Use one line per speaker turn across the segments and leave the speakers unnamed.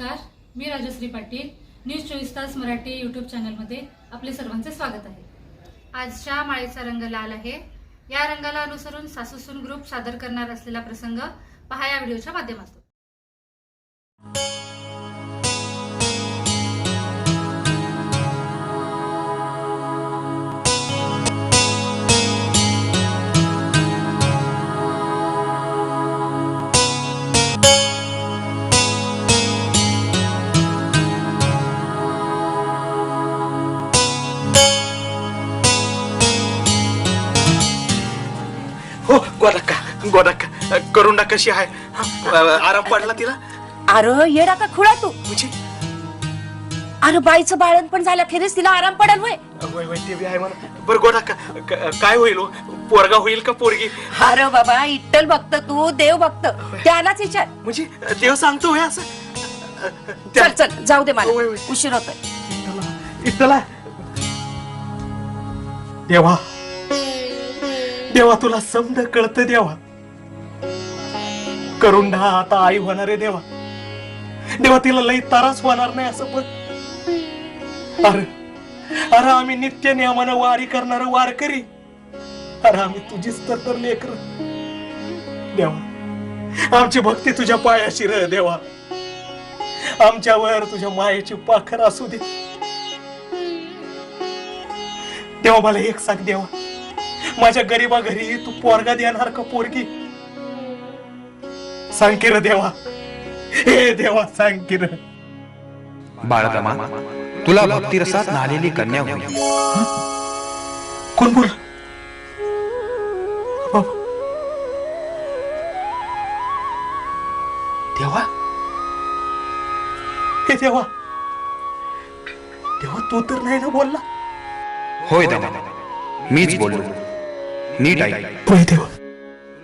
मी Rajshri Patil news चोवीस तास Marathi YouTube चॅनलमध्ये आपले सर्वांचे स्वागत आहे. आजच्या माळेचा रंग लाल आहे. या रंगाला अनुसरून सासूसून ग्रुप सादर करणार असलेला प्रसंग पहा या व्हिडिओच्या माध्यमातून.
गोडक्का करुंडा कशी आहे? हा, आराम पडला तिला?
अरे येडा का खुळा तू.
म्हणजे?
अरे बाईचं बाळण पण झालं खेरीस तिला आराम पडल होय.
वय बरं क- काय होईल हो? पोरगा होईल का पोरगी?
अरे बाबा इट्टल भक्त तू देव भक्त. त्यालाच विचार.
म्हणजे देव सांगतो होय असं?
चल चल जाऊ दे मला. उशीर होतोय.
इथला. देवा. देवा तुला समज कळत देवा. करुंडा आता आई होणार आहे देवा. देवा तिला लई तारास होणार नाही असं पण. अरे अरे आम्ही नित्य नियमानं वारी करणार वारकरी. अरे आम्ही तुझीच तर तर लेकर. देवा आमची भक्ती तुझ्या पायाशी र देवा. आमच्यावर तुझ्या मायेची पाखर असू दे. देवा मला एक सांग देवा. माझ्या गरीबा घरी तू पोरगा देणार का पोरगी? सांग की र देवा. हे देवा सांग की र
बाळगमा तुला भक्तिरसात न्हालेली कन्या होईल
कोण बोल. देवा? हे देवा. देवा तू तर नाही ना बोलला?
होय दमा मीच बोललो. नीट ऐक.
होय देवा.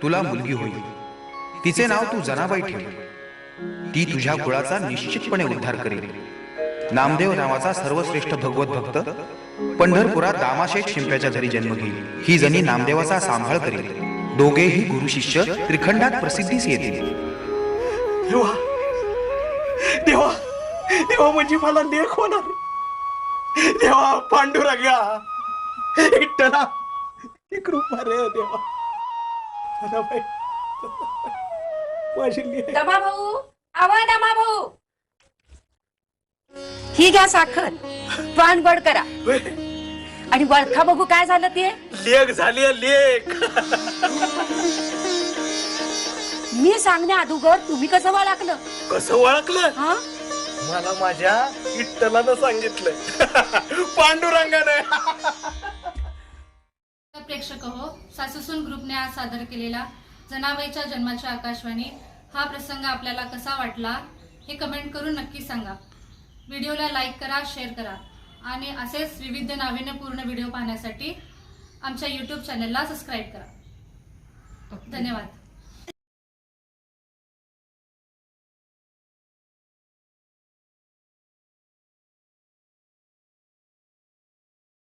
तुला मुलगी होईल. तिचे नाव तू जनाबाई ठेव. ती तुझ्या कुळाचा निश्चितपणे उद्धार करेल. नामदेव नावाचा सर्वश्रेष्ठ भगवत भक्त पंढरपुरात दामाशेठ शिंप्याच्या घरी जन्म घेईल. ही जणी नामदेवाचा सांभाळ करेल. दोघेही गुरु शिष्य त्रिखंडात प्रसिद्धीस येतील.
देवा देवा देवा म्हणजे मला लेख होणार. देवा पांडुरंगा एकटला कृपा रे देवा. लेक
दमा भाऊ आवा दमा भाऊ. ही घ्या साखर पान बड करा. आणि वळखा बघू काय झालं ते?
लेख झाली आहे, लेख.
मी सांगण्या अगोदर तुम्ही कसं वळखलं?
कसं ओळखलं
हा?
मला माझ्या विठ्ठलानं सांगितलं पांडुरंगाने.
प्रेक्षक हो सासूसून ग्रुपने आज सादर केलेला जनाबाईच्या जन्माच्या आकाशवाणी हा प्रसंग आपल्याला कसा वाटला हे कमेंट करून नक्की सांगा. व्हिडिओला लाईक करा शेअर करा आणि असेच विविध नाविन्यपूर्ण व्हिडिओ पाहण्यासाठी आमच्या यूट्यूब चॅनलला सबस्क्राईब करा. धन्यवाद.